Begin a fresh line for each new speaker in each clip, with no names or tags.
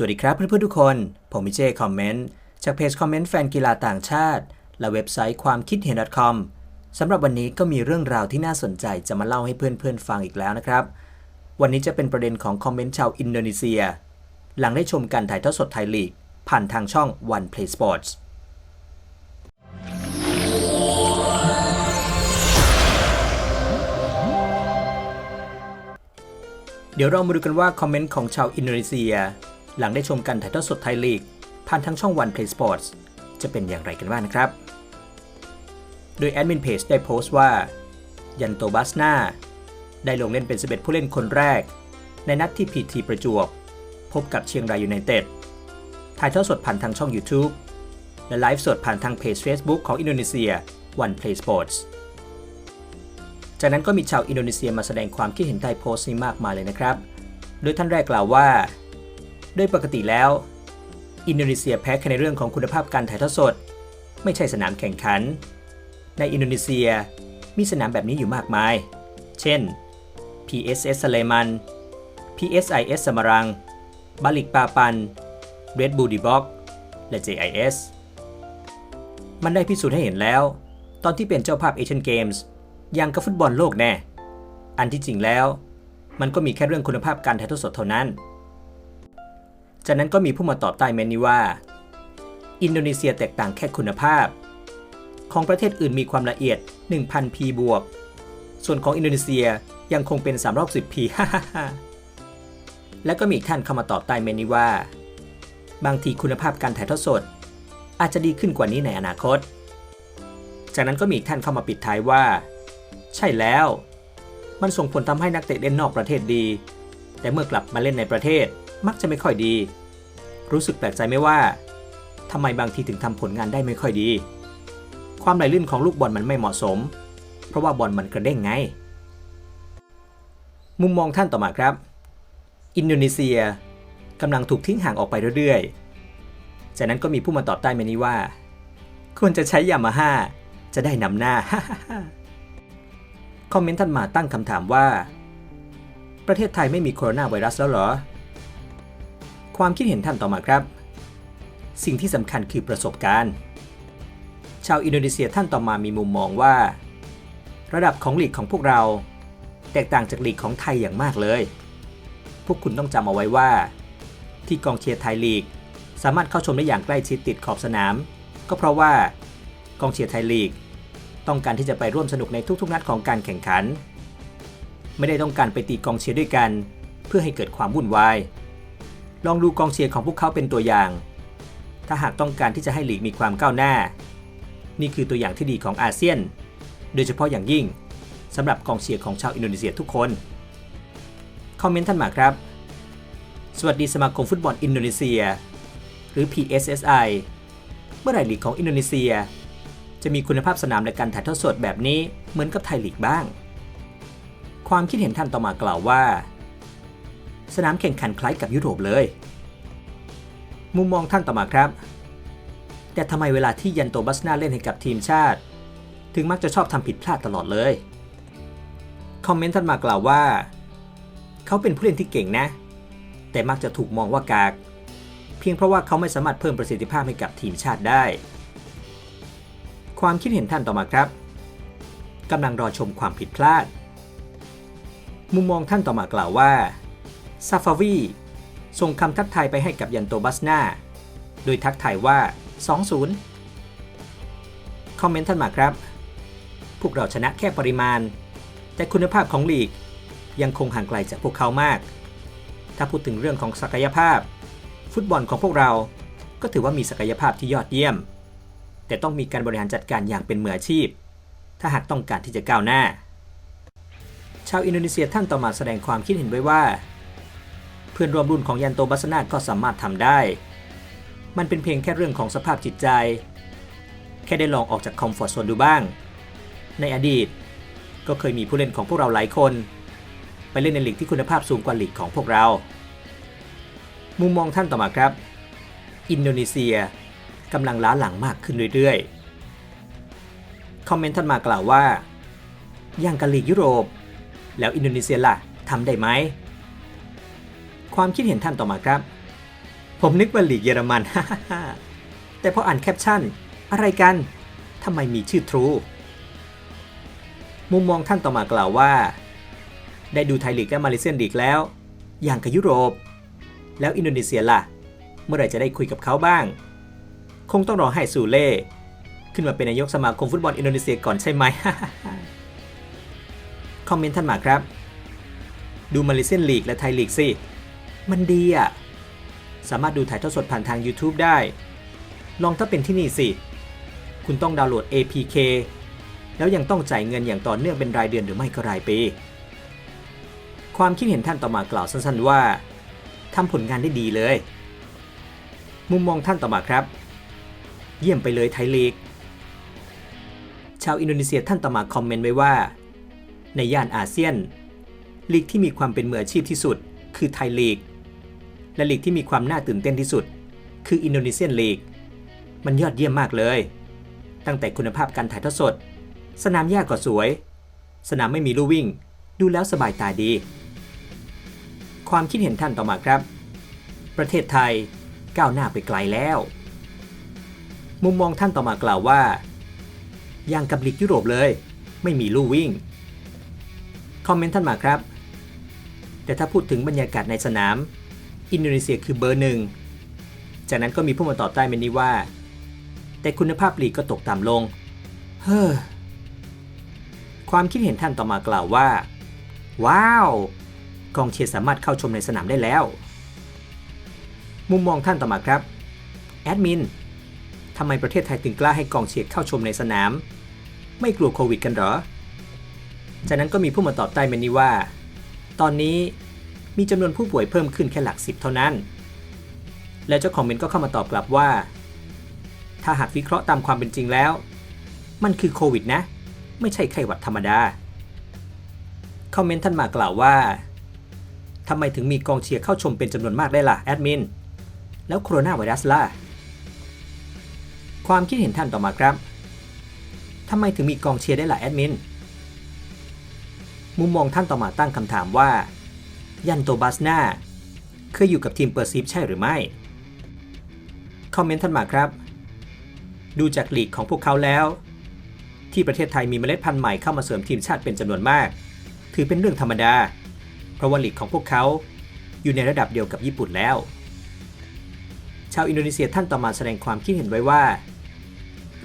สวัสดีครับเพื่อนๆทุกคน ผมมิเจคอมเมนต์จากเพจคอมเมนต์แฟนกีฬาต่างชาติ และเว็บไซต์ความคิดเห็น .com สำหรับวันนี้ก็มีเรื่องราวที่น่าสนใจจะมาเล่าให้เพื่อนๆฟังอีกแล้วนะครับ วันนี้จะเป็นประเด็นของคอมเมนต์ชาวอินโดนีเซีย หลังได้ชมการถ่ายทอดสดไทยลีก ผ่านทางช่อง One Play Sports เดี๋ยวเรามาดูกันว่าคอมเมนต์ของชาวอินโดนีเซีย หลังได้ชมการถ่ายทอดสดไทยลีก ผ่านทางช่อง One Play Sports จะเป็นอย่างไรกันบ้างนะครับ โดยแอดมินเพจได้โพสต์ว่า ยันโตบัสนาได้ลงเล่นเป็น 11 ผู้เล่นคนแรก ในนัดที่พีทีประจวบ พบกับเชียงรายยูไนเต็ดถ่ายทอดสดผ่านทางช่อง YouTube และไลฟ์สดผ่านทางเพจ Facebook ของอินโดนีเซีย One Play Sports จากนั้นก็มีชาวอินโดนีเซียมาแสดงความคิดเห็นใต้โพสต์นี้มากมายเลยนะครับ โดยท่านแรกกล่าวว่า โดยปกติแล้ว อินโดนีเซียแพ้แค่ในเรื่องของคุณภาพการถ่ายทอดสด ไม่ใช่สนามแข่งขัน ในอินโดนีเซียมีสนามแบบนี้อยู่มากมาย เช่น PSS สเลมัน PSIS สมรัง บาลิกปาปัน Red Bull ดีบ็อกและ JIS มันได้พิสูจน์ให้เห็นแล้ว ตอนที่เป็นเจ้าภาพเอเชียนเกมส์ยังกับฟุตบอลโลกแน่ อันที่จริงแล้ว มันก็มีแค่เรื่องคุณภาพการถ่ายทอดสดเท่านั้น จากนั้นก็มีผู้มาตอบใต้เมนนี้ว่า อินโดนีเซียแตกต่างแค่คุณภาพ ของประเทศอื่นมีความละเอียด 1,000 p บวก ส่วนของอินโดนีเซียยังคงเป็น310 p และก็มีอีกท่านเข้ามาตอบใต้เมนนี้ว่า บางทีคุณภาพการถ่ายทอดสด อาจจะดีขึ้นกว่านี้ในอนาคต จากนั้นก็มีอีกท่านเข้ามาปิดท้ายว่า ใช่แล้ว มันส่งผลทำให้นักเตะเล่นนอกประเทศดี แต่เมื่อกลับมาเล่นในประเทศ มักจะไม่ค่อยดี รู้สึกแปลกใจไหมว่าทำไมบางทีถึงทำผลงานได้ไม่ค่อยดี ความไหลลื่นของลูกบอลมันไม่เหมาะสม เพราะว่าบอลมันกระเด้งไง มุมมองท่านต่อมาครับ อินโดนีเซียกำลังถูกทิ้งห่างออกไปเรื่อยๆ จากนั้นก็มีผู้มาตอบใต้เมนี้ว่าควรจะใช้ยามาฮ่าจะได้นำหน้า คอมเมนต์ท่านมาตั้งคำถามว่า ประเทศไทยไม่มีโคโรนาไวรัสแล้วเหรอ ความคิดเห็นท่านต่อมาครับ สิ่งที่สำคัญคือประสบการณ์ ชาวอินโดนีเซียท่านต่อมามีมุมมองว่า ระดับของลีกของพวกเรา แตกต่างจากลีกของไทยอย่างมากเลย พวกคุณต้องจำเอาไว้ว่า ที่กองเชียร์ไทยลีก สามารถเข้าชมได้อย่างใกล้ชิดติดขอบสนาม ก็เพราะว่ากองเชียร์ไทยลีก ต้องการที่จะไปร่วมสนุกในทุกๆ นัดของการแข่งขัน ไม่ได้ต้องการไปตีกองเชียร์ด้วยกัน เพื่อให้เกิดความวุ่นวาย ลองดูกองเชียร์ของพวกเขาเป็นตัวอย่าง ถ้าหากต้องการที่จะให้หลีกมีความก้าวหน้า นี่คือตัวอย่างที่ดีของอาเซียน โดยเฉพาะอย่างยิ่งสำหรับกองเชียร์ของชาวอินโดนีเซียทุกคน คอมเมนต์ท่านมาครับ สวัสดีสมาคมฟุตบอลอินโดนีเซีย หรือ PSSI เมื่อไหร่ลีกของอินโดนีเซีย จะมีคุณภาพสนามในการถ่ายทอดสดแบบนี้เหมือนกับไทยลีกบ้าง ความคิดเห็นท่านต่อมากล่าวว่า สนามแข่งขันคล้ายกับยุโรปเลย มุมมองท่านต่อมาครับ แต่ทำไมเวลาที่ยันโตบัสนาเล่นให้กับทีมชาติ ถึงมักจะชอบทำผิดพลาดตลอดเลย คอมเมนต์ท่านมากล่าวว่า เขาเป็นผู้เล่นที่เก่งนะ แต่มักจะถูกมองว่ากาก เพียงเพราะว่าเขาไม่สามารถเพิ่มประสิทธิภาพให้กับทีมชาติได้ ความคิดเห็นท่านต่อมาครับกำลังรอชมความผิดพลาด มุมมองท่านต่อมากล่าวว่า ซาฟาวีส่งคำทักทายไปให้กับยันโตบัสนาโดยทักทายว่า 2-0 คอมเมนต์ท่านมาครับ พวกเราชนะแค่ปริมาณ แต่คุณภาพของลีกยังคงห่างไกลจากพวกเขามาก ถ้าพูดถึงเรื่องของศักยภาพ ฟุตบอลของพวกเราก็ถือว่ามีศักยภาพที่ยอดเยี่ยม แต่ต้องมีการบริหารจัดการอย่างเป็นมืออาชีพ ถ้าหากต้องการที่จะก้าวหน้า ชาวอินโดนีเซียท่านต่อมาแสดงความคิดเห็นไว้ว่า พื่อนร่วมรุ่นของยันโตบัสนาก็สามารถทำได้ มันเป็นเพียงแค่เรื่องของสภาพจิตใจ แค่ได้ลองออกจากคอมฟอร์ทโซนดูบ้าง ในอดีตก็เคยมีผู้เล่นของพวกเราหลายคน ไปเล่นในลีกที่คุณภาพสูงกว่าลีกของพวกเรา มุมมองท่านต่อมาครับ อินโดนีเซียกำลังล้าหลังมากขึ้นเรื่อยๆ คอมเมนต์ท่านมากล่าวว่าอย่างกับลีกยุโรป แล้วอินโดนีเซียล่ะทำได้ไหม ความคิดเห็นท่านต่อมาครับ ผมนึกว่าลีกเยอรมันแต่พออ่านแคปชั่น อะไรกันทำไมมีชื่อทรูมุมมองท่านต่อมากล่าวว่า ได้ดูไทยลีกและมาเลเซียนลีกแล้ว อย่างกับยุโรป แล้วอินโดนีเซียล่ะ เมื่อไหร่จะได้คุยกับเขาบ้าง คงต้องรอให้ซูเล่ขึ้นมาเป็นนายกสมาคมฟุตบอลอินโดนีเซียก่อนใช่ไหมคอมเมนต์ท่านมาครับ ดูมาเลเซียนลีกและไทยลีกสิ มันดีอะ สามารถดูถ่ายทอดสดผ่านทาง YouTube ได้ ลองถ้าเป็นที่นี่สิ คุณต้องดาวน์โหลด APK แล้วยังต้องจ่ายเงินอย่างต่อเนื่องเป็นรายเดือนหรือไม่ก็รายปี ความคิดเห็นท่านต่อมากล่าวสั้นๆว่าทำผลงานได้ดีเลย มุมมองท่านต่อมาครับ เยี่ยมไปเลยไทยลีก ชาวอินโดนีเซียท่านต่อมาคอมเมนต์ไว้ว่า ในย่านอาเซียนลีกที่มีความเป็นมืออาชีพที่สุด คือไทยลีก และลีกที่มีความน่าตื่นเต้นที่สุด คืออินโดนีเซียนลีก มันยอดเยี่ยมมากเลย ตั้งแต่คุณภาพการถ่ายทอดสด สนามหญ้าก็สวย สนามไม่มีลู่วิ่ง ดูแล้วสบายตาดี ความคิดเห็นท่านต่อมาครับ ประเทศไทยก้าวหน้าไปไกลแล้ว มุมมองท่านต่อมากล่าวว่าอย่างกับลีกยุโรปเลย ไม่มีลู่วิ่ง คอมเมนต์ท่านมาครับ แต่ถ้าพูดถึงบรรยากาศในสนาม อินโดนีเซียคือเบอร์หนึ่ง จากนั้นก็มีผู้มาตอบใต้เมนนี้ว่า แต่คุณภาพลีกก็ตกต่ำลง เฮ้อ ความคิดเห็นท่านต่อมากล่าวว่า ว้าว กองเชียร์สามารถเข้าชมในสนามได้แล้ว มุมมองท่านต่อมาครับ แอดมินทำไมประเทศไทยถึงกล้าให้กองเชียร์เข้าชมในสนาม ไม่กลัวโควิดกันหรอ จากนั้นก็มีผู้มาตอบใต้เมนนี้ว่า ตอนนี้ มีจำนวนผู้ป่วยเพิ่มขึ้นแค่หลักสิบเท่านั้น แล้วเจ้าคอมเมนต์ก็เข้ามาตอบกลับว่า ถ้าหากวิเคราะห์ตามความเป็นจริงแล้ว มันคือโควิดนะ ไม่ใช่ไข้หวัดธรรมดา คอมเมนต์ท่านมากล่าวว่าทำไมถึงมีกองเชียร์เข้าชมเป็นจำนวนมากได้ล่ะแอดมิน แล้วโคโรนาไวรัสล่ะ ความคิดเห็นท่านต่อมาครับทำไมถึงมีกองเชียร์ได้ล่ะแอดมิน มุมมองท่านต่อมาตั้งคำถามว่า ยันโตบัสนาเคยอยู่กับทีมเปอร์ซีฟใช่หรือไม่ คอมเมนต์ท่านมาครับ ดูจากลีกของพวกเขาแล้ว ที่ประเทศไทยมีเมล็ดพันธุ์ใหม่เข้ามาเสริมทีมชาติเป็นจำนวนมาก ถือเป็นเรื่องธรรมดา เพราะว่าลีกของพวกเขาอยู่ในระดับเดียวกับญี่ปุ่นแล้ว ชาวอินโดนีเซียท่านต่อมาแสดงความคิดเห็นไว้ว่า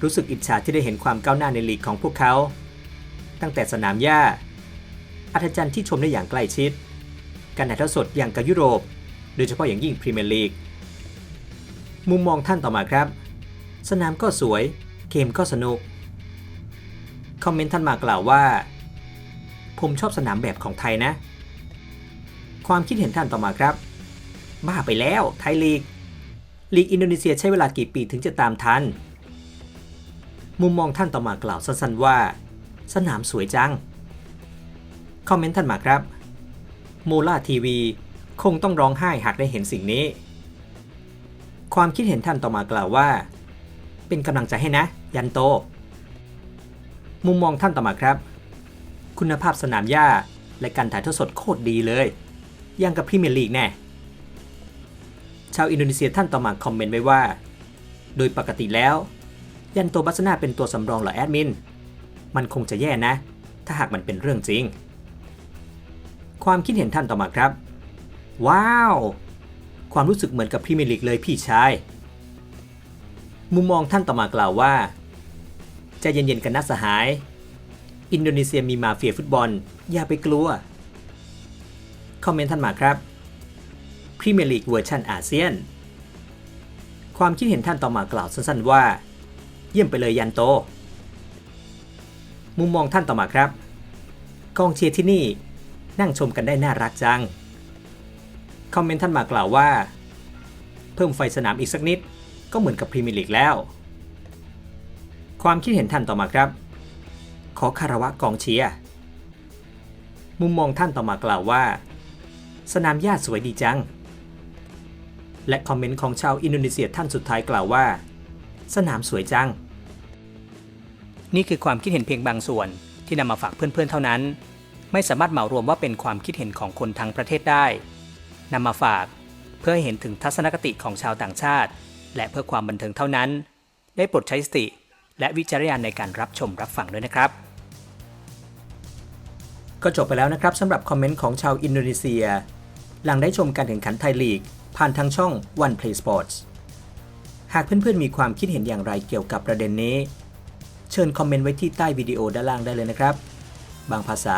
รู้สึกอิจฉาที่ได้เห็นความก้าวหน้าในลีกของพวกเขา ตั้งแต่สนามหญ้าอัศจรรย์ที่ชมได้อย่างใกล้ชิด การถ่ายทอดสดอย่างกับยุโรป โดยเฉพาะอย่างยิ่งพรีเมียร์ลีก มุมมองท่านต่อมาครับ สนามก็สวย เกมก็สนุก คอมเมนต์ท่านมากล่าวว่า ผมชอบสนามแบบของไทยนะ ความคิดเห็นท่านต่อมาครับ บ้าไปแล้วไทยลีก ลีกอินโดนีเซียใช้เวลากี่ปีถึงจะตามทัน มุมมองท่านต่อมากล่าวสั้นๆว่า สนามสวยจัง คอมเมนต์ท่านมาครับ โมล่าทีวี คงต้องร้องไห้หากได้เห็นสิ่งนี้ ความคิดเห็นท่านต่อมากล่าวว่า เป็นกำลังใจให้นะ ยันโต มุมมองท่านต่อมาครับ คุณภาพสนามหญ้าและการถ่ายทอดสดโคตรดีเลย ยังกับพรีเมียร์ลีกแน่ ชาวอินโดนีเซียท่านต่อมาคอมเมนต์ไว้ว่า โดยปกติแล้ว ยันโตบัสนาเป็นตัวสำรองเหรอแอดมิน มันคงจะแย่นะ ถ้าหากมันเป็นเรื่องจริง ความคิดเห็นท่านต่อมาครับ ว้าว ความรู้สึกเหมือนกับพรีเมียร์ลีกเลยพี่ชาย มุมมองท่านต่อมากล่าวว่าใจเย็นๆกันนะสหาย อินโดนีเซียมีมาเฟียฟุตบอล อย่าไปกลัว คอมเมนต์ท่านมาครับพรีเมียร์ลีกเวอร์ชันอาเซียน ความคิดเห็นท่านต่อมากล่าวสั้นๆว่า เยี่ยมไปเลยยันโต มุมมองท่านต่อมาครับ กองเชียร์ที่นี่ นั่งชมกันได้น่ารักจัง คอมเมนต์ท่านมากล่าวว่า เพิ่มไฟสนามอีกสักนิด ก็เหมือนกับพรีเมียร์ลีกแล้ว ความคิดเห็นท่านต่อมาครับ ขอคารวะกองเชียร์ มุมมองท่านต่อมากล่าวว่า สนามหญ้าสวยดีจัง และคอมเมนต์ของชาวอินโดนีเซียท่านสุดท้ายกล่าวว่า สนามสวยจัง นี่คือความคิดเห็นเพียงบางส่วนที่นำมาฝากเพื่อนๆเท่านั้น ไม่สามารถเหมารวมว่าเป็นความคิดเห็นของคนทั้งประเทศได้นำมาฝากเพื่อให้เห็นถึงทัศนคติของชาวต่างชาติ และเพื่อความบันเทิงเท่านั้น ได้โปรดใช้สติ และวิจารณญาณในการรับชมรับฟังด้วยนะครับ ก็จบไปแล้วนะครับสำหรับคอมเมนต์ของชาวอินโดนีเซีย หลังได้ชมการแข่งขันไทยลีก ผ่านทางช่อง One Play Sports หากเพื่อนๆมีความคิดเห็นอย่างไรเกี่ยวกับประเด็นนี้ เชิญคอมเมนต์ไว้ที่ใต้วิดีโอด้านล่างได้เลยนะครับ บางภาษา